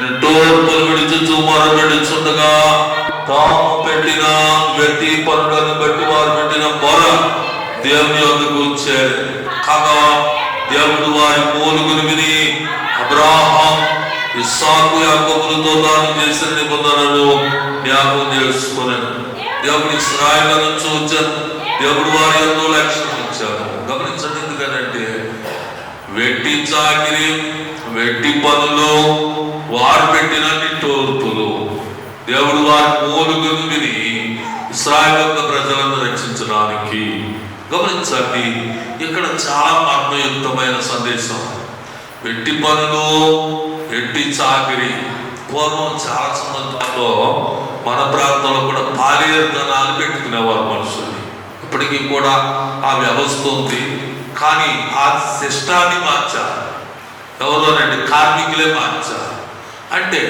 నిట్టూర్పులు విడిచుచు మొరపెడుచుండగా తాము పెట్టిన వ్యక్తి పనులను బట్టి వారు పెట్టిన మొర దేవుని యొద్దకు వచ్చారు కాగా దేవుడు వారి మూలుగులు విని అబ్రాహాం ఇస్సాకు యాకోబులతో తాను చేసిన నిబంధనలు జ్ఞాపకం చేసుకున్నాను దేవుడు ఇస్రాయలను చూచాను దేవుడు వారి ఎంతో లక్ష్యం ఇచ్చారు గమనించండి ఎందుకనంటే వెట్టి చాకిరి వెట్టి పనులు వారు పెట్టిన నిట్టూర్పులు దేవుడు వారి మూలుగును విని ఇస్రాయల్ యొక్క ప్రజలను రక్షించడానికి గమనించండి. ఇక్కడ చాలా మర్మయుక్తమైన సందేశం. వెట్టి పనులు వెట్టి చాకిరి పూర్వం చాలా సందర్భాల్లో మన ప్రాంతంలో కూడా పాలేరుతనాలు పెట్టుకునేవారు మనుషుల్ని ఇప్పటికీ కూడా ఆ వ్యవస్థ ఉంది. కానీ ఆ శిష్టాన్ని మార్చాలి. ఎవరోనండి కార్మికులే మార్చారు అంటే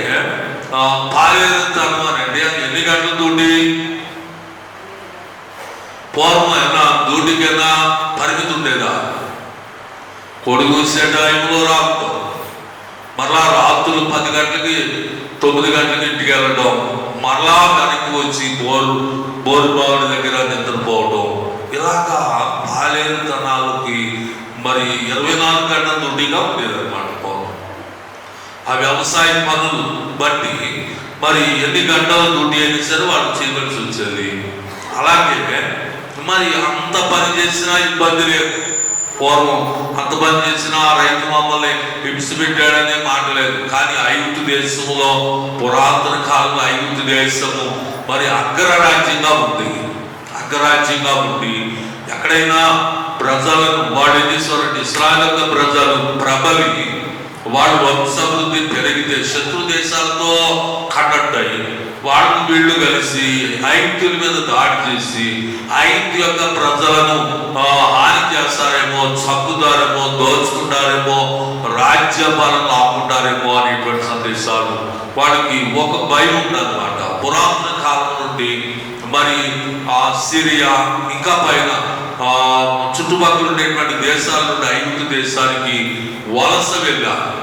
ఆ, పాలేరుతనం అనండి అది ఎన్ని గంటల డ్యూటీ? పూర్వం అయినా డ్యూటీకైనా పరిమితి ఉండేదా? కొడుకు వచ్చే టైంలో రావడం మరలా రాత్రులు పది గంటలకి తొమ్మిది గంటలకి ఇంటికి వెళ్ళడం మరలా వెనక్కి వచ్చి బోరు బోరు బావుడి దగ్గర నిద్రపోవడం ఇలాగా బాలేరుతనాలకి మరి ఇరవై నాలుగు గంటల డ్యూటీగా ఉండేదన్నమాట పూర్వం ఆ వ్యవసాయ పనులు బట్టి మరి ఎన్ని గంటల డ్యూటీ అయినా సరే వాళ్ళు చేయవలసి వచ్చేది అలాగే మరి అంత పని చేసినా ఇబ్బంది లేదు. పూర్వం అంత పని చేసినా రైతు మమ్మల్ని పెట్టాడనే మాట లేదు. కానీ ఐగుప్తు దేశంలో పురాతన కాలంలో ఐగుప్తు దేశము మరి అగ్రరాజ్యంగా ఉంది. అగ్రరాజ్యంగా ఉంది. ఎక్కడైనా ప్రజలను వాడు ఏం చేసేవారంటే ఇస్రాయల్ ప్రజలు ప్రబలి వాళ్ళు వంశాభివృద్ధి పెరిగితే శత్రు దేశాలతో కట్టడ్డాయి వాళ్ళు వీళ్ళు కలిసి ఐక్యుల మీద దాడి చేసి ఐక్య యొక్క ప్రజలను హాని చేస్తారేమో చక్కుతారేమో దోచుకుంటారేమో రాజ్యపాలన ఆపుకుంటారేమో అనేటువంటి సందేశాలు. వాళ్ళకి ఒక భయం ఉందన్నమాట. పురాతన కాలం నుండి మరి ఆ సిరియా ఇంకా పైన ఆ చుట్టుపక్కల ఉండేటువంటి దేశాల నుండి ఐగుప్తు దేశానికి వలస వెళ్ళారు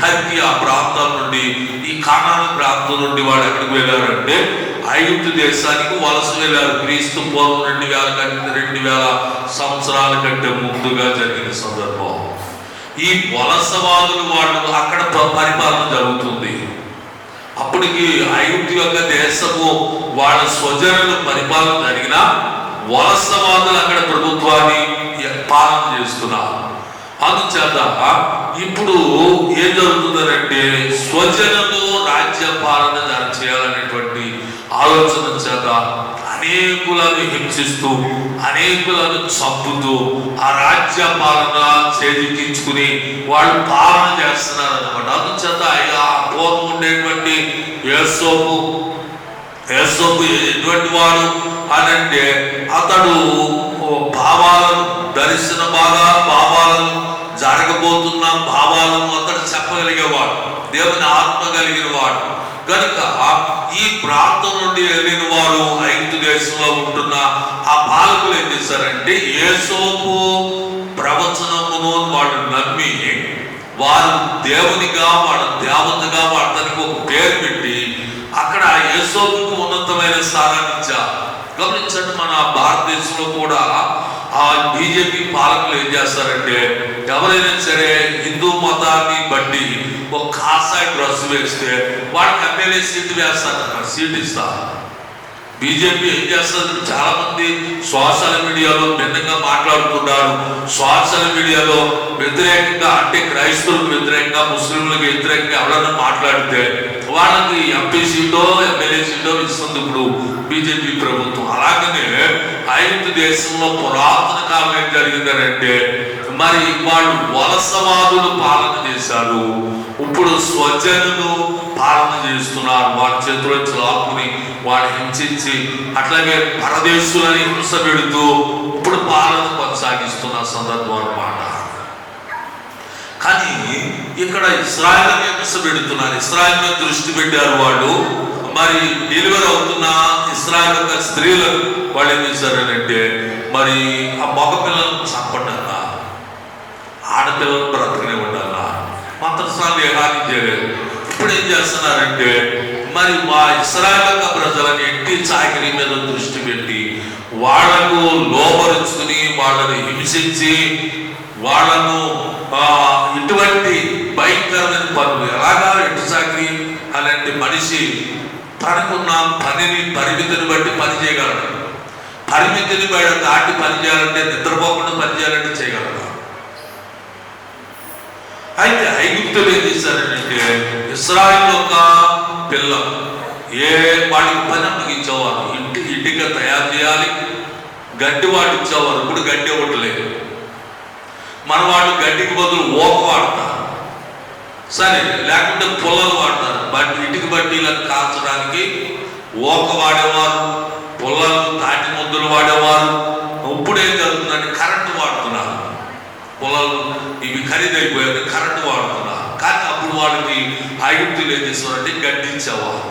టర్కీ ఆ ప్రాంతం నుండి ఈ కానాను ప్రాంతం నుండి వాళ్ళు ఎక్కడికి వెళ్ళారంటే ఐగుప్తు దేశానికి వలస వెళ్ళారు. క్రీస్తు పూర్వం రెండు వేల కంటే రెండు వేల సంవత్సరాల కంటే ముందుగా జరిగిన సందర్భం. ఈ వలసవాదులు వాళ్ళు అక్కడ పరిపాలన జరుగుతుంది. అప్పటికి ఐగుప్తు యొక్క దేశము వాళ్ళ స్వజనుల పరిపాలన జరిగిన వలసవాదులు అక్కడ ప్రభుత్వాన్ని పాలన చేస్తున్నారు. అందుచేత ఇప్పుడు ఏం జరుగుతుందంటే స్వజనులు రాజ్య పాలన చేయాలనేటువంటి ఆలోచన చేత అనేకులను హింసిస్తూ అనేకులను చంపుతూ ఆ రాజ్య పాలన చేజిక్కించుకుని వాళ్ళు పాలన చేస్తున్నారు అనమాట అందుచేత ఆ పూర్వం ఉండేటువంటి యేసోపు యేసోపు ఎటువంటి వాడు అని అంటే అతడు భావాలను దర్శన బాగా భావాలను జరగబోతున్న భావాలను అతడు చెప్పగలిగేవాడు. దేవుని ఆత్మ కలిగిన వాడు. కనుక ఈ ప్రాంతం నుండి వెళ్ళిన వారు ఐదు దేశంలో ఉంటున్న ఆ పాలకులు ఏం చేశారంటే ఏసోపు ప్రవచనమును వాడు నమ్మి వారు దేవునిగా వాడు దేవతగా వాడతానికి ఒక పేరు పెట్టి అక్కడ ఏసోపుకు ఉన్నతమైన స్థానాన్ని ఇచ్చారు. గమనించండి మన భారతదేశంలో కూడా ఆ బీజేపీ పాలకులు ఏం చేస్తారంటే ఎవరైనా సరే హిందూ మతాన్ని బట్టి ఒక కాసాయి డ్రెస్ వేస్తే వాళ్ళకి ఎమ్మెల్యే సీట్ వేస్తారు సీట్ ఇస్తారు బీజేపీ ఏం చేస్తుంది చాలా మంది సోషల్ మీడియాలో భిన్నంగా మాట్లాడుతున్నారు సోషల్ మీడియాలో వ్యతిరేకంగా అంటే క్రైస్తవులకు వ్యతిరేకంగా ముస్లింలకు వ్యతిరేకంగా ఎవరైనా మాట్లాడితే వాళ్ళకి ఎంపీ సీటో ఎమ్మెల్యే సీటో ఇస్తుంది ఇప్పుడు బీజేపీ ప్రభుత్వం. అలాగనే ఐదు దేశంలో పురాతన కాలం ఏం జరిగిందనంటే మరి వాళ్ళు వలసవాదులు పాలన చేశారు. ఇప్పుడు స్వజనులు పాలన చేస్తున్నారు. వారి చేతిలో లాక్కుని వాడు హింసించి అట్లాగే పరదేశులని హింస పెడుతూ ఇప్పుడు పాలన కొనసాగిస్తున్న సందర్భం అన్నమాట. కానీ ఇక్కడ ఇస్రాయల్ హింస పెడుతున్నారు. ఇస్రాయల్ మీద దృష్టి పెట్టారు వాళ్ళు. మరి డెలివరీ అవుతున్న ఇస్రాయల్ యొక్క స్త్రీలు వాళ్ళు ఏం చేశారనంటే మరి ఆ మగ పిల్లలను చంపండి ఆడపిల్లలు బ్రతకనే ఉండాలా? మంత్రస్నాలు ఏ హాని ఇప్పుడు ఏం చేస్తున్నారంటే మరి మా ఇస్రాయల్ ప్రజలని ఎట్టి చాకరీ మీద దృష్టి పెట్టి వాళ్ళను లోపరుచుకుని వాళ్ళని హింసించి వాళ్ళను ఇటువంటి భయంకరమైన పనులు ఎలాగా ఎట్టు చాకరి అలాంటి మనిషి తనకున్న పనిని పరిమితిని బట్టి పని చేయగలడు. పరిమితిని బయట దాటి పని చేయాలంటే నిద్రపోకుండా పని చేయాలంటే చేయగలడు. అయితే ఐగుప్తులు ఏం చేశారంటే ఇస్రాయిల్ ఒక పిల్ల ఏ వాడికి పని అప్పగించేవారు ఇంటి ఇంటిగా తయారు చేయాలి. గడ్డి వాడు ఇచ్చేవారు. ఇప్పుడు గడ్డి ఇవ్వట్లేదు మన వాళ్ళు గడ్డికి బదులు ఓక వాడతారు. సరే లేకుంటే పుల్లలు వాడతారు. బట్టి ఇంటికి బట్టీలను కాల్చడానికి ఓక వాడేవారు. పుల్లలు తాటి ముద్దులు వాడేవారు. ఇప్పుడు ఏం జరుగుతుందంటే కరెంటు వాడతారు. పొలాలు ఇవి ఖరీదైపోయాయి కరెంటు వాడుతున్నారు. కానీ అప్పుడు వాళ్ళకి ఐగుప్తులు ఏం చేస్తున్నారంటే గడ్డించేవారు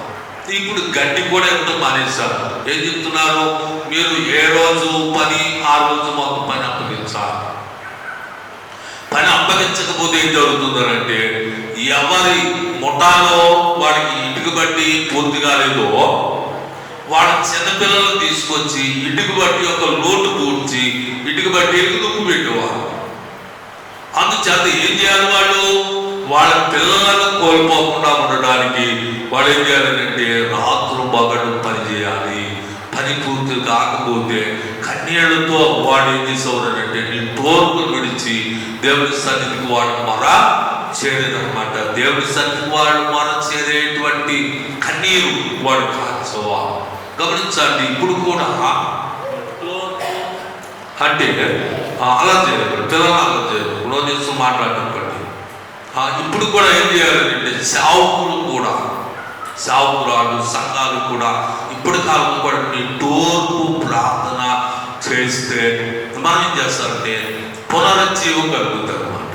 ఇప్పుడు గడ్డి కూడా ఇవ్వడం మానేశారు. ఏం చెప్తున్నారు? మీరు ఏ రోజు పని ఆ రోజు మాకు పని అప్పగించాలి. పని అప్పగించకపోతే ఏం జరుగుతుందంటే ఎవరి ముఠాలో వాడికి ఇటుక బట్టి పూర్తి కాలేదో వాళ్ళ చిన్నపిల్లలు తీసుకొచ్చి ఇటుక బట్టి యొక్క లోటు పూడ్చి ఇటుక బట్టి దుక్కు పెట్టేవారు. అందుచేత ఏం చేయాలి వాళ్ళు వాళ్ళ పిల్లలను కోల్పోకుండా ఉండడానికి వాళ్ళు ఏం చేయాలంటే రాత్రు పగడు పని చేయాలి. పని పూర్తి కాకపోతే కన్నీళ్ళతో వాడు ఏం చేసేవాడంటే నీ తోర్పులు విడిచి దేవుని సన్నిధికి వాడు మర చేరేదనమాట దేవుని సన్నిధికి వాడు మర చేరేటువంటి కన్నీరు వాడు కాల్చవా గమనించండి ఇప్పుడు కూడా అంటే అలా చేయలేదు పిల్లలు అలా చేయలేదు. ఇప్పుడు చేస్తూ మాట్లాడటం బట్టి ఇప్పుడు కూడా ఏం చేయాలంటే సావుకులు కూడా సావుకురాలు సంఘాలు కూడా ఇప్పటి కాలం కూడా నీ తోర్పు ప్రార్థన చేస్తే మనం ఏం చేస్తారంటే పునరుజ్జీవం కలుగుతుంది అన్నమాట.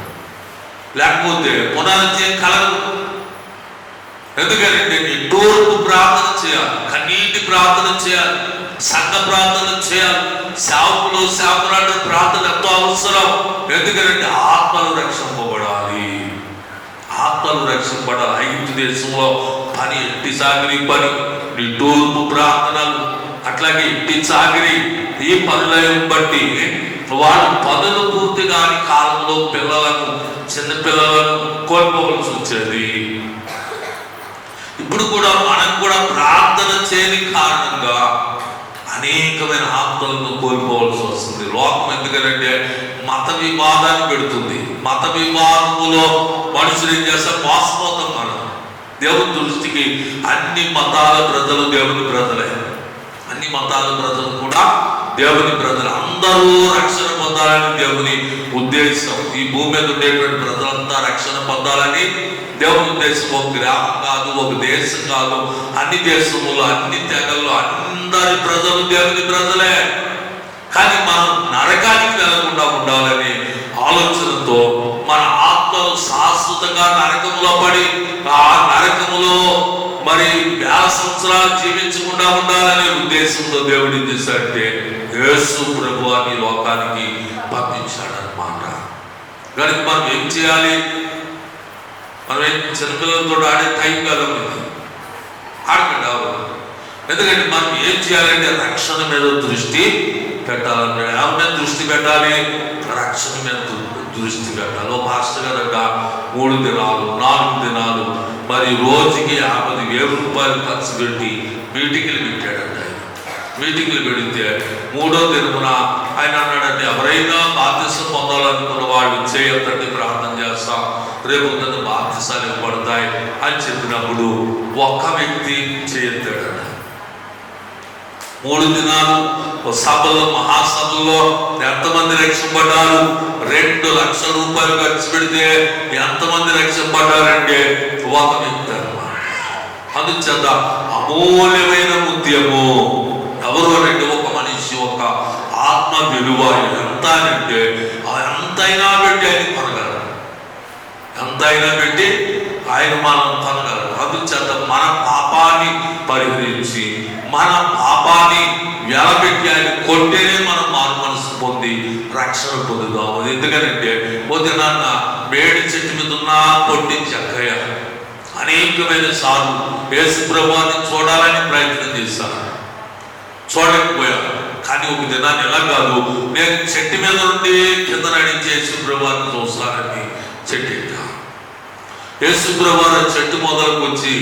లేకపోతే పునరుజ్జీవం కలగదు. ఎందుకంటే నీ తోర్పు ప్రార్థన చేయాలి కన్నీటి ప్రార్థన చేయాలి. సంఘ ప్రార్థన చేయాలి. సేవకులు సేవకురాలు ప్రార్థన ఎంతో అవసరం. ఎందుకంటే ఆత్మలు రక్షింపబడాలి. ఆత్మలు రక్షింపడాలి ఐదు దేశంలో పని ఎట్టి సాగిరి పని నీ తూర్పు ప్రార్థనలు అట్లాగే ఇంటి సాగిరి ఈ పనులను బట్టి వాళ్ళు పనులు పూర్తి కాని కాలంలో పిల్లలను చిన్నపిల్లలను కోల్పోవలసి వచ్చేది. ఇప్పుడు కూడా మనం కూడా ప్రార్థన చేయని కారణంగా అనేకమైన ఆత్మలను కోల్పోవలసి వస్తుంది. లోకం ఎందుకంటే మత వివాదాన్ని పెడుతుంది. మత వివాదములో మనుషులు ఏం చేస్తారు? మోసపోతాం మనం. దేవుని దృష్టికి అన్ని మతాల ప్రజలు దేవుని ప్రజలే. మతాల ప్రజలు కూడా దేవుని ప్రజలు అందరూ రక్షణ పొందాలని దేవుని ఉద్దేశం. ఈ భూమి మీద ఉండేటువంటి ప్రజలంతా రక్షణ పొందాలని దేవుని ఉద్దేశం. ఒక గ్రామం కాదు ఒక దేశం కాదు అన్ని దేశములు అన్ని తెగల్లో అందరి ప్రజలు దేవుని ప్రజలే కానీ మనం నరకానికి వెళ్ళకుండా ఉండాలని ఆలోచనతో మన ఆత్మలు శాశ్వతంగా నరకములో పడి ఆ నరకములో మరి వేల సంవత్సరాలు జీవించకుండా ఉండాలనే ఉద్దేశంతో దేవుడు ఏం చేశాడంటే యేసు ప్రభు అని లోకానికి పంపించాడనమాట కానీ మనం ఏం చేయాలి? మనం ఏం చిన్నపిల్లలతో ఆడే టైం కదా ఇది ఆడకండి ఎందుకంటే మనం ఏం చేయాలంటే రక్షణ మీద దృష్టి పెట్టాలంటే ఎవరి మీద దృష్టి పెట్టాలి రక్షణ మీద దృ- దృష్టి ఓ పాస్టర్ మూడు దినాలు నాలుగు దినాలు మరి రోజుకి యాభై వేల రూపాయలు ఖర్చు పెట్టి మీటింగ్లు పెట్టాడంట ఆయన. మీటింగ్లు పెడితే మూడో దినమున ఆయన అన్నాడంటే ఎవరైనా బాధ్యత పొందాలనుకున్న వాళ్ళు చేయొద్దండి ప్రార్థన చేస్తాం. రేపు పొద్దున్న బాధ్యతలు ఇవ్వబడతాయి అని చెప్పినప్పుడు ఒక్క వ్యక్తి చేయొద్దాడట మూడు దినాలు సభలు సభలో మహాసభలో ఎంతమంది రక్షింపడ్డారు? రెండు లక్షల రూపాయలు ఖర్చు పెడితే ఎంతమంది రక్షింపడ్డారంటే ఒక వ్యక్తి అందుచేత అమూల్యమైన ముత్యము. ఎవరు అంటే ఒక మనిషి ఒక ఆత్మ విలువ ఎంత అంటే ఎంతైనా పెట్టి ఆయన కొనగలరు. ఎంతైనా పెట్టి ఆయన మనం అది చేత మన పాపాన్ని పరిహరించి మన పాపాన్ని వెలబెట్టి ఆయన కొట్టేనే మనం మారు మనసు పొంది రక్షణ పొందుదాం ఎందుకంటే పొద్దున మేడి చెట్టు మీద ఉన్న కొట్టి చక్కయ్య. అనేకమైన సార్లు యేసు ప్రభాన్ని చూడాలని ప్రయత్నం చేశాను. చూడకపోయాను. కానీ ఒక దినాన్ని ఎలా కాదు నేను చెట్టు మీద నుండి కింద నడించి యేసు ప్రభువాన్ని చూస్తానని చెట్టు ఎక్కా యేసు ప్రభువారు చెట్టు మొదలకు వచ్చి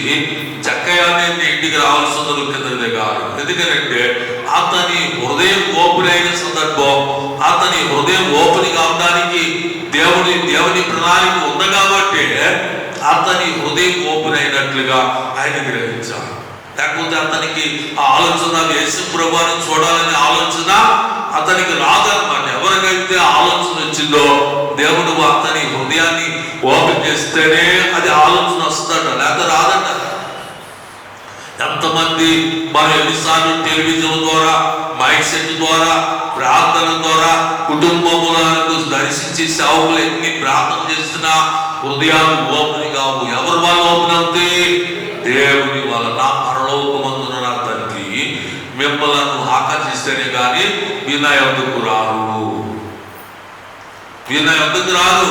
చక్కయానే ఇంటికి రావాల్సింది కింద కాదు. ఎందుకంటే అతని హృదయం ఓపెన్ అయిన సందర్భం అతని హృదయం ఓపెన్ కావడానికి దేవుని దేవుని ప్రణాళిక ఉంది కాబట్టి అతని హృదయం ఓపెన్ అయినట్లుగా ఆయన గ్రహించాలి లేకపోతే అతనికి ఆ ఆలోచన యేసు ప్రభువాన్ని చూడాలనే ఆలోచన అతనికి రాదన్నమాట. ఎవరికైతే ఆలోచన వచ్చిందో దేవుడు అతని హృదయాన్ని ఓపెన్ చేస్తేనే అది ఆలోచన వస్తాడు లేక రాదంట. ఎంతమంది మనం ఎన్నిసార్లు టెలివిజన్ ద్వారా మైక్ సెట్ ద్వారా ప్రార్థన ద్వారా కుటుంబములకు దర్శించి సేవకులు ఎన్ని ప్రార్థన చేసినా హృదయాలు ఓపెన్ కావు ఎవరు వాళ్ళు ఓపెన్ అవుతాయి దేవుని వలన పరలోకమందున నా తండ్రి మిమ్మల్ని ఆకర్షిస్తేనే కానీ వినయందుకు రాదు వినయందుకు రాదు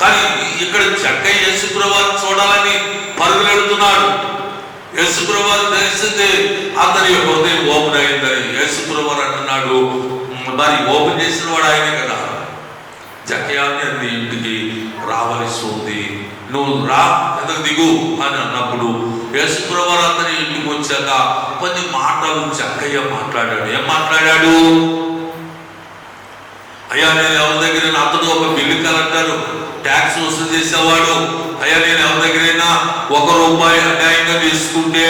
కానీ ఇక్కడ చక్క యేసుప్రభాని చూడాలని పరుగులెడుతున్నాడు. యేసుప్రభాని తెలిసిందే అతని హృదయం ఓపెన్ అయిందని యేసుప్రభాని అంటున్నాడు. మరి ఓపెన్ చేసిన వాడు ఆయనే కదా. జకయాన్ని అన్ని ఇంటికి రావలసి ఉంది. నువ్వు రా ఎందుకు దిగు అని అన్నప్పుడు యేసుప్రభారు అతని ఇంటికి వచ్చాక కొన్ని మాటలు చక్కయ్య మాట్లాడాడు. ఏం మాట్లాడాడు? అయ్యా నేను ఎవరి దగ్గర అతడు ఒక బిల్లు కలెక్టర్ ట్యాక్స్ వసూలు చేసేవాడు. అయ్యా నేను ఎవరి దగ్గరైనా ఒక రూపాయి అన్యాయంగా తీసుకుంటే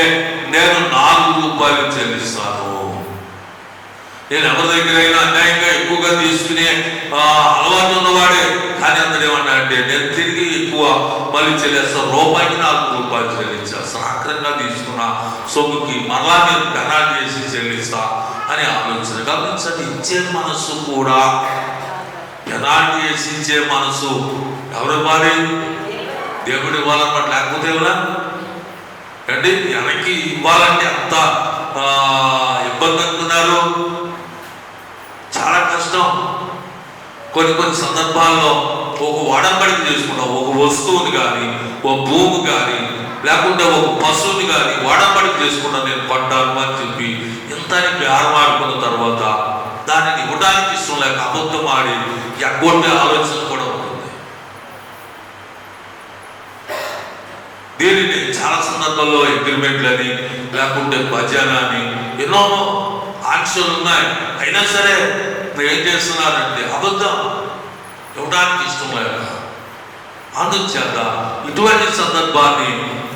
నేను నాలుగు రూపాయలు చెల్లిస్తాను. నేను ఎవరి దగ్గరైనా అన్యాయంగా ఎక్కువగా తీసుకునే అలవాటు ఉన్నవాడే. కానీ అందరూ ఏమన్నా అంటే నేను తిరిగి ఎక్కువ మళ్ళీ చెల్లిస్తాను రూపాయికి నాలుగు రూపాయలు చెల్లించాను ఆఖరంగా తీసుకున్న సొమ్ముకి మరలా నేను పెనాల్టీ చేసి చెల్లిస్తా అని ఆలోచన గమనించండి. ఇచ్చే మనస్సు కూడా పెనాల్టీ చేసి ఇచ్చే మనసు ఎవరు ఇవ్వాలి దేవుడు ఇవ్వాలన్నమాట లేకపోతే ఎవరా అంటే వెనక్కి ఇవ్వాలంటే అంత ఇబ్బంది అనుకున్నారు? చాలా కష్టం. కొన్ని కొన్ని సందర్భాల్లో ఒక వడంబడికి చేసుకుంటాం ఒక వస్తువుని కానీ ఒక భూమి కానీ లేకుంటే ఒక పశువుని కానీ వాడంబడికి చేసుకుంటాం నేను పడ్డాను అని చెప్పి ఇంత ఆడుకున్న తర్వాత దానిని ఇవ్వడానికి ఇష్టం లేక అబద్ధం ఆడి ఎగ్గొట్టే ఆలోచన కూడా ఉంటుంది దీనిని? చాలా సందర్భాల్లో అగ్రిమెంట్లు అని లేకుంటే భజన అని ఎన్నో ఆంక్షలు ఉన్నాయి. అయినా సరే ఏం చేస్తున్నారంటే అబద్ధం ఇవ్వడానికి ఇష్టం లేక అందుచేత ఇటువంటి సందర్భాన్ని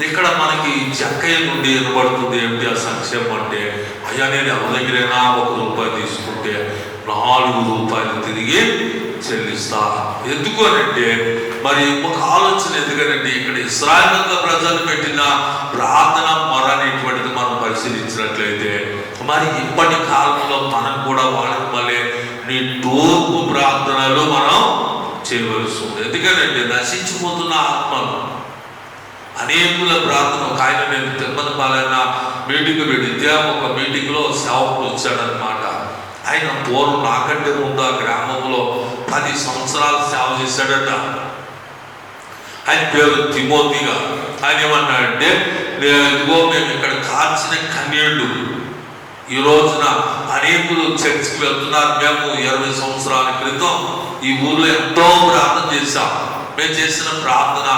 ఇక్కడ మనకి చక్కయ్య నుండి ఏర్పడుతుంది ఏమిటి ఆ సంక్షేమం అంటే అయ్యా నేను ఎవరి దగ్గరైనా ఒక రూపాయి తీసుకుంటే నాలుగు రూపాయలు తిరిగి చెల్లిస్తా. ఎందుకోనంటే మరి ఒక ఆలోచన ఎందుకనండి ఇక్కడ ఇస్రాయల్ ప్రజలు పెట్టిన ప్రార్థన మొర అనేటువంటిది మనం పరిశీలించినట్లయితే మరి ఇప్పటి కాలంలో మనం కూడా వాళ్ళకి మళ్ళీ నీ తూర్పు ప్రార్థనలు మనం చేయవలసి ఉంది ఎందుకనంటే నశించిపోతున్న ఆత్మలు. అనేకుల ప్రార్థన ఒక ఆయన నేను తిరుమల పాలైన మీటింగ్ పెడితే ఒక మీటింగ్లో సేవకుడు వచ్చాడనమాట ఆయన పూర్వం నాకంటే ముందు ఆ గ్రామంలో? పది సంవత్సరాలు సేవ చేశాడట. ఆయన పేరు తిమోతిగా ఆయన ఏమన్నాడంటే ఇదిగో మేము ఇక్కడ కాల్చిన కన్నీళ్ళు ఈ రోజున అనేకులు చర్చికి వెళ్తున్నారు. మేము ఇరవై సంవత్సరాల క్రితం ఈ ఊర్లో ఎంతో ప్రార్థన చేశాం. మేము చేసిన ప్రార్థన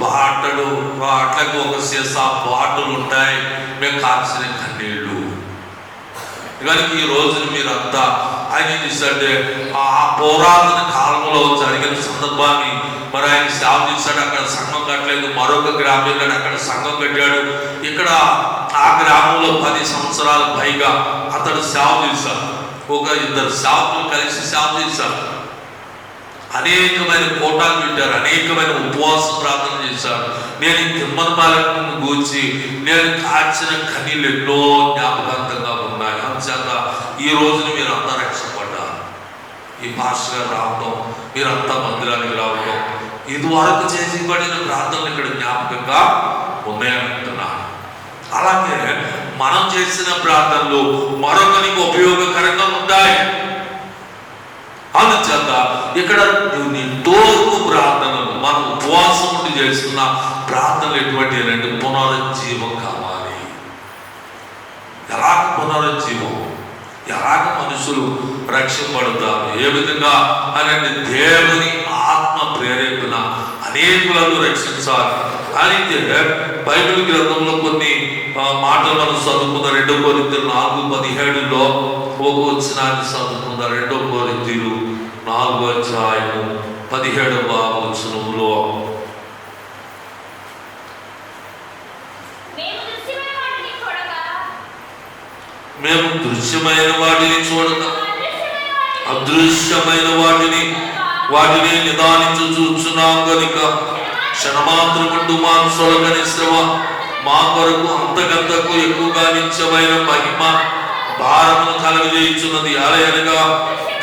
బాటలు అట్లకి ఒక సీసా బాటలు ఉంటాయి మేము కాల్చిన కన్నీళ్ళు కనుక ఈ రోజున మీరంతా ఆయన ఏం చేశాడంటే ఆ పురాతన కాలంలో జరిగిన సందర్భాన్ని మరి ఆయన సేవ చేశాడు. అక్కడ సంఘం కట్టలేదు మరొక గ్రామం వెళ్ళాడు అక్కడ సంఘం కట్టాడు. ఇక్కడ ఆ గ్రామంలో పది సంవత్సరాల పైగా అతడు సేవ చేశాడు. ఒక ఇద్దరు సేవకులు కలిసి సేవ చేశారు. అనేకమైన కోటాలు పెట్టారు అనేకమైన ఉపవాస ప్రార్థన చేశారు. నేను ఈ తిమ్మన గూర్చి నేను కాచిన కనీళ్ళు ఎన్నో జ్ఞాపకాంతంగా ఉన్నాయి ఈ రోజున మీరు అంతా రక్షపడ్డారు ఈ పాస్టర్ గారు మీరంతా మందిరానికి రావడం ఇదివరకు చేసిబడిన ప్రార్థనలు ఇక్కడ జ్ఞాపకంగా ఉన్నాయంటున్నారు అలాగే మనం చేసిన ప్రార్థనలు మరొకరికి ఉపయోగకరంగా ఉంటాయి. అందుచేత ఇక్కడ నీ ప్రార్థనలు మనం ఉపవాసం ఉండి చేస్తున్న ప్రార్థనలు ఎటువంటి రెండు పునరుజ్జీవం కావాలి. ఎలాగ పునరుజ్జీవం ఎలాగ మనుషులు రక్షింపబడతారు. ఏ విధంగా? అని దేవుని ఆత్మ ప్రేరేపణ అనేకులను రక్షించాలి. అయితే బైబిల్ గ్రంథంలో కొన్ని మాటలు మనం చదువుకున్న రెండో కోరింతలు నాలుగు పదిహేడులో ఒక వచ్చినాన్ని చదువుకున్న రెండో కోరింతలు నాలుగో అధ్యాయము పదిహేడవ వచనములో మేము దృశ్యమైన వాటిని చూడగా మేము దృశ్యమైన వాటిని చూడక అదృశ్యమైన వాటిని వాటిని వాటిని నిదానించు చూచున్నాం గనుక క్షణమాత్రముండు మా సొలగని శ్రమ మా కొరకు అంతకంతకు ఎక్కువగా నిత్యమైన మహిమ భారమును కలగజేయుచున్నది. అలయనగా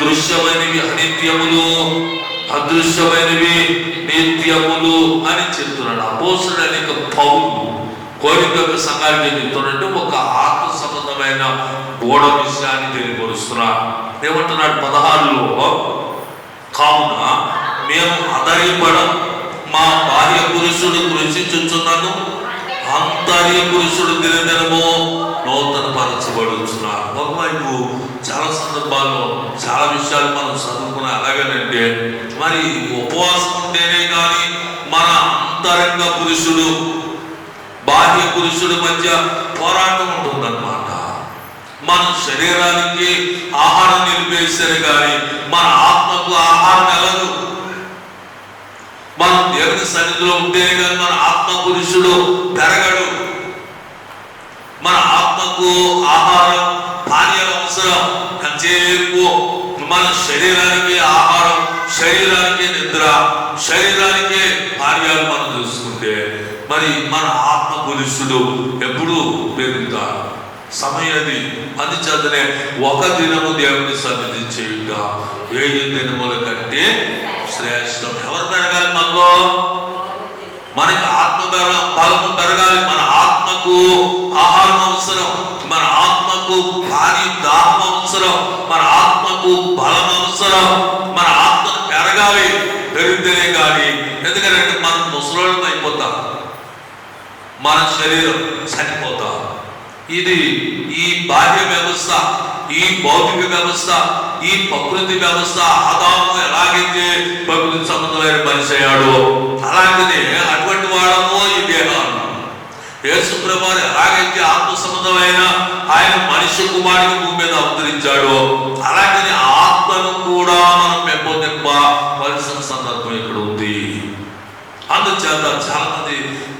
దృశ్యమైనవి అనిత్యములు అదృశ్యమైనవి నిత్యములు అని చెప్తున్నాడు. అపోసుడు అనేక పౌరులు కోరిక సంఘానికి చెప్తున్నట్టు ఒక ఆత్మ రకమైన గోడ విషయాన్ని తెలియపరుస్తున్నాడు ఏమంటున్నాడు పదహారులో? కావున మేము అధైర్యపడం మా బాహ్య పురుషుడు కృషించుచున్నాను. అంతర్య పురుషుడు దినదినము నూతన పరచబడుచున్నాడు ఒకవైపు చాలా సందర్భాల్లో చాలా విషయాలు మనం చదువుకున్న అలాగేనంటే మరి ఉపవాసం ఉంటేనే కానీ మన అంతరంగ పురుషుడు బాహ్య పురుషుడి మధ్య పోరాటం ఉంటుందన్నమాట. మన శరీరానికి ఆహారం నిలిపేస్తారు కానీ మన ఆత్మకు ఆహారం వెళ్ళదు మనం దేవుని సన్నిధిలో ఉంటే కానీ మన ఆత్మ పురుషుడు పెరగడు. మన ఆత్మకు ఆహారం పానీయం అవసరం. కాసేపు మన శరీరానికి ఆహారం శరీరానికి నిద్ర శరీరానికి పానీయాలు మనం చూసుకుంటే మరి మన ఆత్మ పురుషుడు ఎప్పుడు పెరుగుతారు సమయది అందుచేతనే ఒక దినము దేవుని సన్నిధి చేయుట. ఏడు దినముల కంటే శ్రేష్టం. ఎవరు పెరగాలి మనలో మనకి ఆత్మ బలము పెరగాలి. మన ఆత్మకు ఆహారం అవసరం. మన ఆత్మకు భారీ దాహం అవసరం. మన ఆత్మకు బలం అవసరం. మన ఆత్మ పెరగాలి. పెరిగితేనే కానీ ఎందుకంటే మనం ముసలోళ్ళం అయిపోతాం. మన శరీరం చనిపోతాం. ఇది ఈ బాహ్య వ్యవస్థ ఈ భౌతిక వ్యవస్థ ఈ ప్రకృతి వ్యవస్థ ఆదాము ఎలాగైతే ప్రకృతి సంబంధమైన మనిషి అయ్యాడో అటువంటి వాడము ఈ దేహం యేసు ఎలాగైతే ఆత్మ సంబంధమైన ఆయన మనిషి కుమారుని భూమి మీద అవతరించాడు అలాంటిది ఆత్మను కూడా మనం పెంపొందింపవలసిన సందర్భం ఇక్కడ ఉంది. అందుచేత చాలా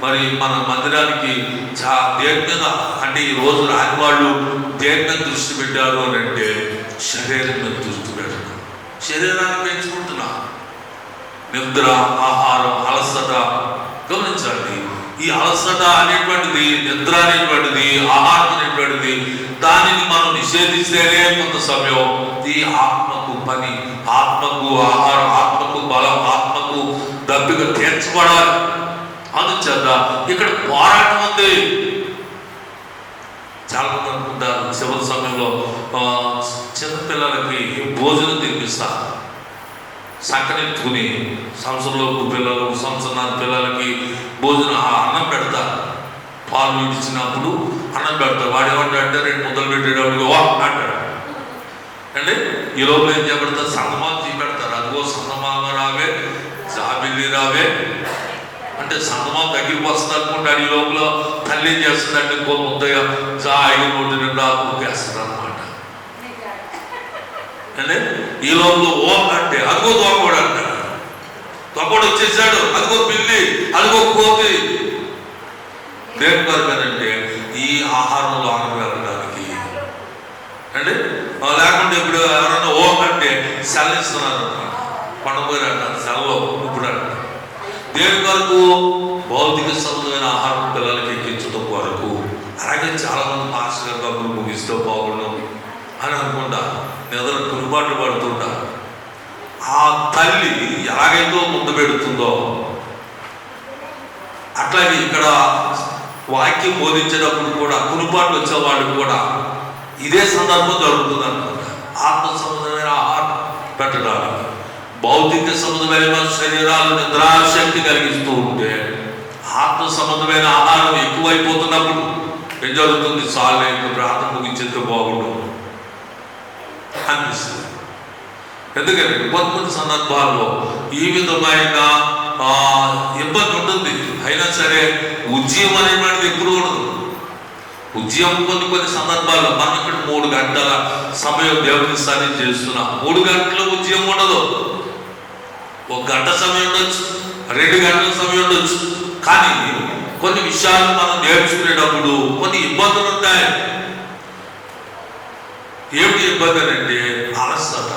మరి మన మందిరానికి చా దీర్ఘంగా అంటే ఈ రోజు రాని వాళ్ళు దేని దృష్టి పెట్టారు అని అంటే శరీరం మీద దృష్టి పెట్టడం శరీరాన్ని పెంచుకుంటున్నా నిద్ర ఆహారం అలసట గమనించండి. ఈ అలసట అనేటువంటిది నిద్ర అనేటువంటిది ఆహారం అనేటువంటిది దానిని మనం నిషేధిస్తేనే కొంత సమయం ఈ ఆత్మకు పని ఆత్మకు ఆహారం ఆత్మకు బలం ఆత్మకు దప్పిక తీర్చుకోవడానికి అందుచేత ఇక్కడ పోరాటం ఉంది. చాలా మంది అనుకుంటారు చివరి సమయంలో ఆ, చిన్నపిల్లలకి భోజనం తినిపిస్తా. సక్కనెత్తుకుని సంవత్సరంలోపు పిల్లలు సంవత్సరాల పిల్లలకి భోజనం అన్నం పెడతారు పాలు ఇచ్చినప్పుడు అన్నం పెడతారు వాడు ఏమంటాడంటే రెండు ముద్దలు పెట్టేటప్పుడు వా అంటాడు. అంటే ఈ లోపల ఏం చేయబడతారు సందమామ తీపెడతారు అదిగో సందమామ రావే జాబిల్లి రావే అంటే సందమామ దగ్గరికి వస్తుంది అనుకుంటాడు ఈ లోపల. తల్లి చేస్తుందంటే ఇంకో ముద్దగా జాయి నోటి నిండా ఊకేస్తుంది అనమాట అంటే ఈ లోపల ఓ అంటే అదిగో తోకోడు అంటాడు. దోమకోడు వచ్చేసాడు. అదిగో పిల్లి. అదిగో కోతి. దేని కొరకనంటే ఈ ఆహారంలో ఆనందం వెళ్ళడానికి అంటే లేకుంటే ఇప్పుడు ఎవరైనా ఓ అంటే సెల్లిస్తున్నారు అనమాట పండుగ అంటారు. సెలవు ఇప్పుడు అంటారు. దేని కొరకు భౌతిక సంబంధమైన ఆహారం పిల్లలకి ఎక్కించడం కొరకు అలాగే చాలా మంది మాస్టర్ గారు ముగిస్తూ బాగుండు అని అనుకుంటా నిద్ర కురుబాట్లు పడుతుంటా. ఆ తల్లి ఎలాగైతే ముద్ద పెడుతుందో అట్లాగే ఇక్కడ వాక్యం బోధించేటప్పుడు కూడా కురుపాట్లు వచ్చే వాళ్ళకి కూడా ఇదే సందర్భం జరుగుతుంది అనుకుంటా ఆత్మ సంబంధమైన ఆహారం పెట్టడానికి. భౌతిక సంబంధమైన శరీరాలు నిద్రాశక్తి కలిగిస్తూ ఉంటే ఆత్మ సంబంధమైన ఆహారం ఎక్కువైపోతున్నప్పుడు ఏం జరుగుతుంది? చాలు ఇంకా ప్రార్థన ముగించేస్తే బాగుండదు అనిపిస్తుంది. ఎందుకంటే కొన్ని సందర్భాల్లో ఈ విధమైన ఇబ్బంది ఉంటుంది. అయినా సరే ఉద్యమం అనేటువంటిది ఎప్పుడు ఉండదు. ఉద్యమం కొన్ని కొన్ని సందర్భాల్లో మనం ఇక్కడ మూడు గంటల సమయం దేవుని సరి చేస్తున్నాం. మూడు గంటల ఉద్యమం ఉండదు. ఒక గంట సమయం ఉండొచ్చు రెండు గంటల సమయం ఉండొచ్చు. కానీ కొన్ని విషయాలు మనం నేర్చుకునేటప్పుడు కొన్ని ఇబ్బందులు ఉంటాయి. ఏమిటి ఇబ్బంది అంటే అలసట.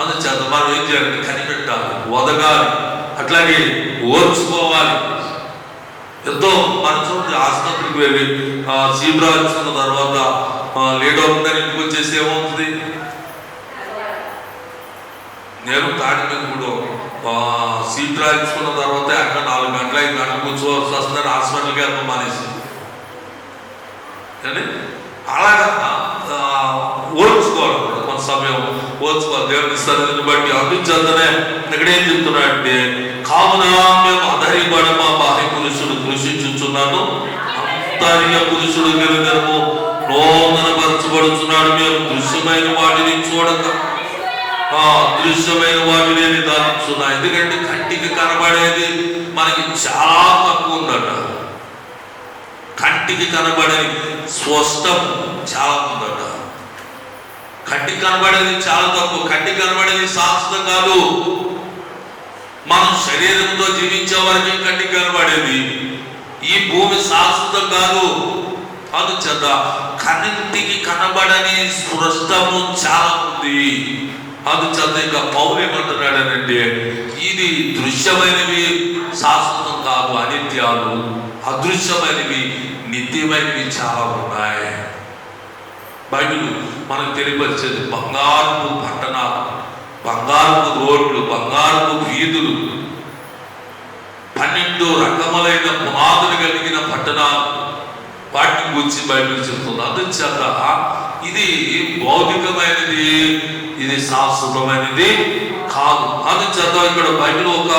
అందుచేత మనం ఏం చేయాలి కనిపెట్టాలి వదగాలి అట్లాగే ఓర్చుకోవాలి. ఎంతో మన చూడండి ఆసుపత్రికి వెళ్ళి సీబ్రా వచ్చిన తర్వాత లేట్ అవుతుందని ఇంటికి వచ్చేసి ఏమవుతుంది? నేను తాడిమెప్పుడు సీట్ రాయించుకున్న తర్వాత అక్కడ నాలుగు గంటల ఐదు గంటలు కూర్చోవలసి వస్తుందని హాస్పిటల్కి వెళ్ళడం మానేసి. అలాగా ఆ, ఓర్చుకోవాలి కొంత సమయం ఓర్చుకోవాలి. దేవుని సన్నిధిని బట్టి అందించద్దనే ఇక్కడ ఏం చెప్తున్నాడంటే కావున మేము అధరిబడమ బాహ్య పురుషుడు కృషించుచున్నాను. అంతర్య పురుషుడు నిరంతరము నూతనపరచబడుచున్నాడు మేము దృశ్యమైన వాటిని చూడక దృశ్యమైన వాటిని నిదానిస్తున్నాయి ఎందుకంటే కంటికి కనబడేది మనకి చాలా తక్కువ ఉందట. కంటికి కనబడేది స్పష్టం చాలా ఉందట. కంటికి కనబడేది చాలా తక్కువ. కంటికి కనబడేది శాశ్వతం కాదు. మనం శరీరంతో జీవించే వరకే కంటికి కనబడేది. ఈ భూమి శాశ్వతం కాదు. అందుచేత కంటికి కనబడని స్పష్టము చాలా ఉంది. అందుచేత ఇక పౌరు ఏమంటున్నాడనంటే ఇది దృశ్యమైనవి శాశ్వతం కాదు అనిత్యాలు అదృశ్యమైనవి నిత్యమైనవి చాలా ఉన్నాయి. బైబిల్ మనకు తెలియపరిచేది బంగారపు పట్టణాలు బంగారపు రోడ్లు బంగారపు వీధులు పన్నెండు రకములైన పునాదులు కలిగిన పట్టణాలు. వాటిని గురించి బైబిల్ చెప్తుంది. అందుచేత ఇది భౌతికమైనది. ఇది శాశ్వతమైనది కాదు. అందుచేత ఇక్కడ బైబిల్ ఒక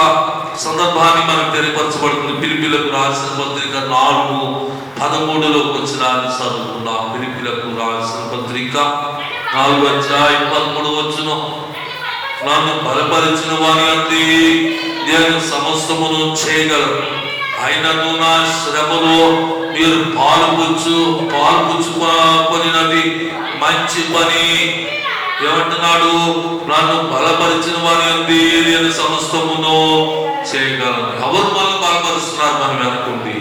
సందర్భాన్ని మనకు తెలియపరచబడుతుంది. పిలిపిలకు రాసిన పత్రిక నాలుగు పదమూడులోకి వచ్చిన చదువుకున్నాం పిలిపిలకు రాసిన పత్రిక నాలుగు అధ్యాయం పదమూడు వచ్చిన నన్ను బలపరిచిన వారి అంది నేను సమస్తమును చేయగలను. అయినను నా శ్రమలో మీరు పాల్పుచ్చు పాల్పుచ్చుకొనినది మంచి పని ఏమంటున్నాడు? నన్ను బలపరిచిన వారి అంది నేను సమస్తమును చేయగలను. ఎవరు మనం బలపరుస్తున్నారు మనం అనుకుంది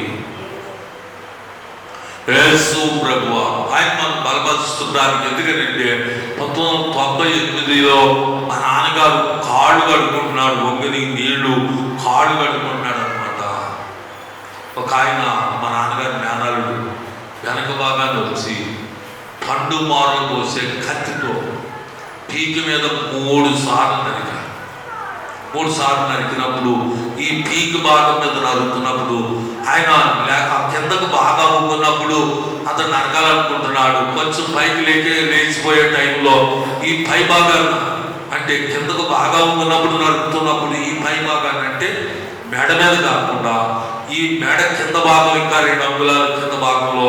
యేసు ప్రభు ఆయన మనం బలపరుస్తుండడానికి ఎందుకంటే పంతొమ్మిది వందల తొంభై ఎనిమిదిలో మా నాన్నగారు కాళ్ళు కడుకుంటున్నాడు వంగిని నీళ్ళు కాళ్ళు కడుకుంటున్నాడు అనమాట ఒక ఆయన మా నాన్నగారి మేనాలుడు వెనక భాగాన్ని వచ్చి పండు మారలు కోసే కత్తి పీక్ మీద మూడు సార్లు నరికారు. మూడు సార్లు నరికినప్పుడు ఈ పీక్ భాగం మీద నరుకున్నప్పుడు ఆయన లేక కిందకు బాగా ఊగున్నప్పుడు అతను నరకాలనుకుంటున్నాడు. కొంచెం పైకి లేకే లేచిపోయే టైంలో ఈ పై భాగాన్ని అంటే కిందకు బాగా ఉన్నప్పుడు నరుకుతున్నప్పుడు ఈ పై భాగాన్ని అంటే మెడ మీద కాకుండా ఈ మెడ కింద భాగం ఇంకా రెండు అంగుళాల కింద భాగంలో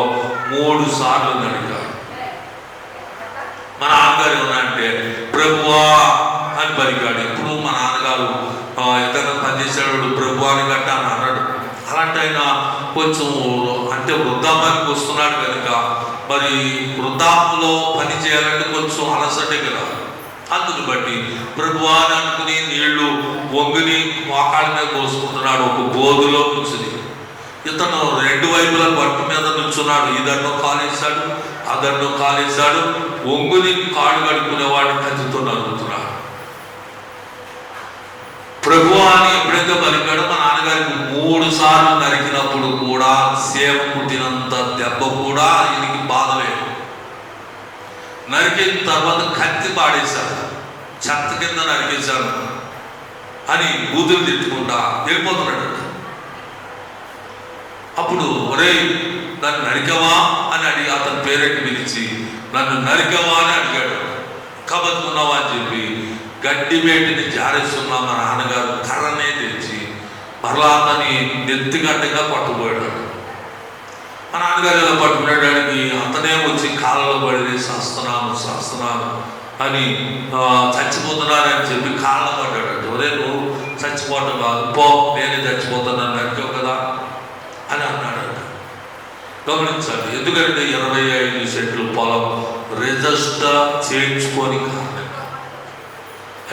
మూడు సార్లు నడిక మా నాన్నగారు అంటే ప్రభువా అని పలికాడు. ఇప్పుడు మా నాన్నగారు ఆ, ఏదైనా పనిచేసాడు ప్రభు అని గట్ట అని అన్నాడు. అలాంటి ఆయన కొంచెం అంటే వృద్ధాపానికి వస్తున్నాడు కనుక మరి వృద్ధాపులో పని చేయాలంటే కొంచెం అలసటే కదా. అందుని బట్టి ప్రభు అని అనుకుని నీళ్ళు వంగుని మోకాళ్ళ మీద కోసుకుంటున్నాడు ఒక గోధులో కూర్చుని ఇతను రెండు వైపుల పట్టు మీద నుంచున్నాడు ఈ కాలేశాడు ఆ కాలేశాడు. ఒంగుని కాడు కడుక్కునేవాడు కత్తితో నరుగుతున్నాడు ప్రభు అని ఎప్పుడైతే పలికాడో మా నాన్నగారికి మూడు సార్లు నరికినప్పుడు కూడా సేవ పుట్టినంత దెబ్బ కూడా ఈయనకి బాధలే నరికిన తర్వాత కత్తి పాడేశాడు. చెత్త కింద నరికేశాను అని బూతులు తిట్టుకుంటా వెళ్ళిపోతున్నాడు. అప్పుడు ఒరే నన్ను నరికవా అని అడిగి అతని పేరెంట్ పిలిచి నన్ను నరికవా అని అడిగాడు. కబతుకున్నావు అని చెప్పి గడ్డి వేటిని జారేస్తున్నా మా నాన్నగారు కర్రనే తెచ్చి మరలా అతని నెత్తిగడ్డగా పట్టుపోయాడు మా నాన్నగారు ఇలా పట్టుకునేటానికి అతనే వచ్చి కాళ్ళలో పడి సస్తున్నాను సస్తున్నాను అని ఆ, చచ్చిపోతున్నానని చెప్పి కాళ్ళ పడ్డాడు ఒరే నువ్వు చచ్చిపోవటం కాదు పో నేనే చచ్చిపోతున్నాను అడిగావు కదా. గమనించండి ఎందుకంటే ఇరవై ఐదు సెంట్లు పొలం రిజిస్టర్ చేయించుకొని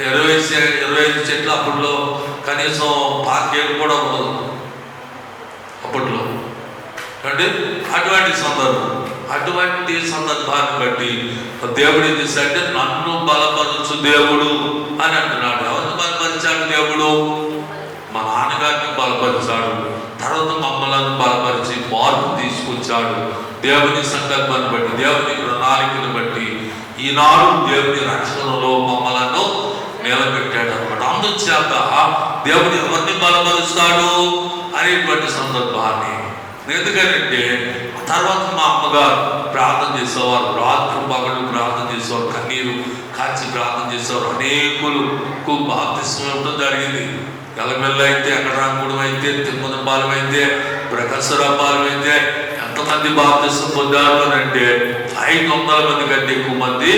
ఇరవై ఇరవై ఐదు చెట్లు అప్పట్లో కనీసం పాతికేళ్ళు కూడా ఉండదు. అప్పట్లో. అంటే అటువంటి సందర్భం అటువంటి సందర్భాన్ని బట్టి దేవుడు ఏం చేశాడంటే నన్ను బలపరచు దేవుడు అని అంటున్నాడు. ఎవరిని బలపరిచాడు దేవుడు? మా నాన్నగారిని బలపరిచాడు. తర్వాత మమ్మలను బలపరిచి మార్పు తీసుకొచ్చాడు. దేవుని సంకల్పాన్ని బట్టి దేవుని ప్రణాళికను బట్టి ఈనాడు దేవుని రక్షణలో మమ్మలను నిలబెట్టాడు అనమాట అందుచేత దేవుని ఎవరిని బలపరుస్తాడు అనేటువంటి సందర్భాన్ని. ఎందుకంటే తర్వాత మా అమ్మగారు ప్రార్థన చేసేవారు రాత్రి పగలు ప్రార్థన చేసేవారు కన్నీరు కాచి ప్రార్థన చేసేవారు. అనేకులకు బాప్తిస్మం ఇవ్వడం జరిగింది. గలమెల్ల అయితే ఎకరాంగుడం అయితే తిమ్మదపాలెం అయితే ప్రకాశరాపాలెం అయితే ఎంతమంది బాప్తిస్మం పొందారు అని అంటే ఐదు వందల మంది కంటే ఎక్కువ మంది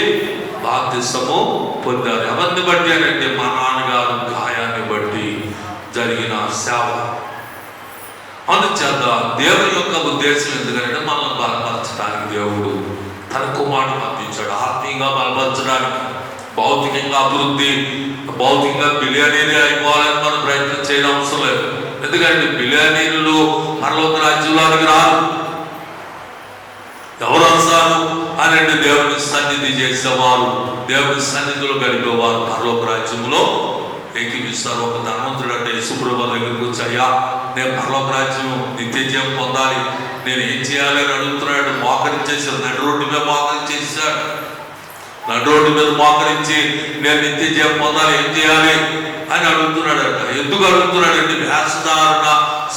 బాప్తిస్మము పొందారు. ఎవరిని బట్టి అని అంటే మా నాన్నగారు గాయాన్ని బట్టి జరిగిన సేవ. అందుచేత దేవుని యొక్క ఉద్దేశం ఎందుకంటే మనల్ని బలపరచడానికి దేవుడు తన కుమారుడు పంపించాడు. ఆత్మీయంగా బలపరచడానికి. భౌతికంగా అభివృద్ధి భౌతికంగా బిర్యానీ అయిపోవాలని మనం ప్రయత్నం చేయడం అవసరం లేదు. ఎందుకంటే బిర్యానీలు పరలోక రాజ్యంలోనికి రారు. ఎవరు వస్తారు అని దేవుని సన్నిధి చేసేవారు దేవుని సన్నిధిలో గడిపేవారు పరలోక రాజ్యంలో ఎక్కిపిస్తారు ఒక ధనవంతుడు అంటే యశుప్రభు దగ్గరికి వచ్చి అయ్యా నేను పరలోక రాజ్యం నిత్య పొందాలి. నేను ఏం చేయాలి? అని అడుగుతున్నాడు. మోకరించేసాడు నడు రోడ్డు మీద మోకరించేసాడు రోడ్డు మీద మోకరించి నేను నిత్య జీవం పొందాలి ఏం చేయాలి అని అడుగుతున్నాడట. ఎందుకు అడుగుతున్నాడంటే వ్యాసధారణ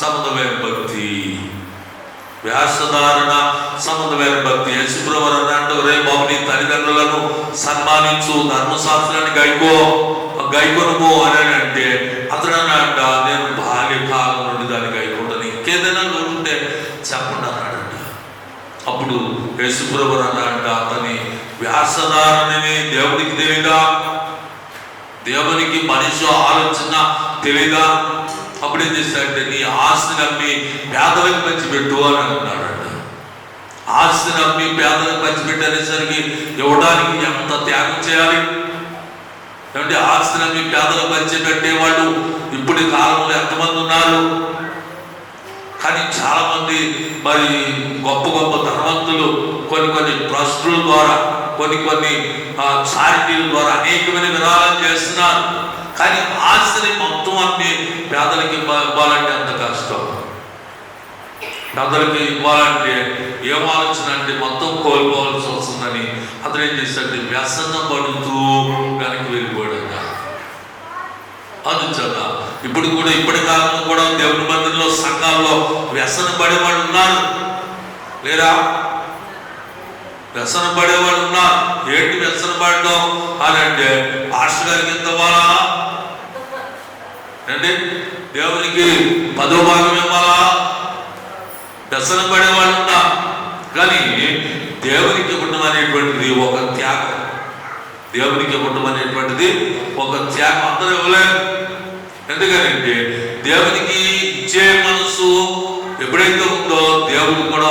సంబంధమైన భక్తి. వ్యాసధారణ సంబంధమైన భక్తి. యేసుప్రభు అన్నట్టు రే బాబు నీ తల్లిదండ్రులను సన్మానించు ధర్మశాస్త్రాన్ని గైకో గైకొనుకో అని అంటే అతడు అన్నాడ నేను బాల్యకాలం నుండి దాన్ని గైకుంటాను ఇంకేదైనా ఉంటే చెప్పండి అన్నాడంట. అప్పుడు యేసుప్రభు అంట అతని వ్యాసధారణని దేవునికి తెలియదా? దేవునికి మనిషి ఆలోచన తెలియదా? అప్పుడు ఏం చేశాడంటే నీ ఆస్తిని అమ్మి పేదలకు పంచిపెట్టు అని అంటున్నాడంట. ఆస్తిని అమ్మి పేదలకు పంచిపెట్టేసరికి ఇవ్వడానికి ఎంత త్యాగం చేయాలి? ఏమంటే ఆస్తిని అమ్మి పేదలకు పంచిపెట్టేవాళ్ళు ఇప్పుడు కాలంలో ఎంతమంది ఉన్నారు? కానీ చాలామంది మరి గొప్ప గొప్ప ధనవంతులు కొన్ని కొన్ని ట్రస్టుల ద్వారా కొన్ని కొన్ని చారిటీల ద్వారా అనేకమైన విధానాలు చేస్తున్నారు. కానీ ఆస్తిని మొత్తం అన్ని పేదలకి ఇవ్వాలంటే అంత కష్టం? పేదలకి ఇవ్వాలంటే ఏం ఆలోచన అంటే మొత్తం కోల్పోవాల్సి వస్తుందని అతను ఏం చేశాడు వ్యసనం పడుతూ వెనక్కి వెళ్ళిపోయాడు అందుచేత ఇప్పుడు కూడా ఇప్పటి కాలంలో కూడా దేవుని మందిరంలో సంఘాల్లో వ్యసన పడేవాళ్ళు ఉన్నారు. లేరా? వ్యసన పడేవాళ్ళు ఉన్నారు. ఏంటి వ్యసన పడడం? అని అంటే పాస్టర్ గారికి ఎంత ఇవ్వాలా ఏంటి? దేవునికి పదో భాగం ఇవ్వాలా? వ్యసన పడేవాళ్ళు ఉన్నారు. కానీ దేవునికి ఇవ్వడం అనేటువంటిది ఒక త్యాగం. దేవునికి ఇవ్వటం అనేటువంటిది ఒక త్యాగం. అందరూ ఇవ్వలేదు ఎందుకంటే దేవునికి ఇచ్చే మనసు ఎప్పుడైతే ఉందో దేవుడు కూడా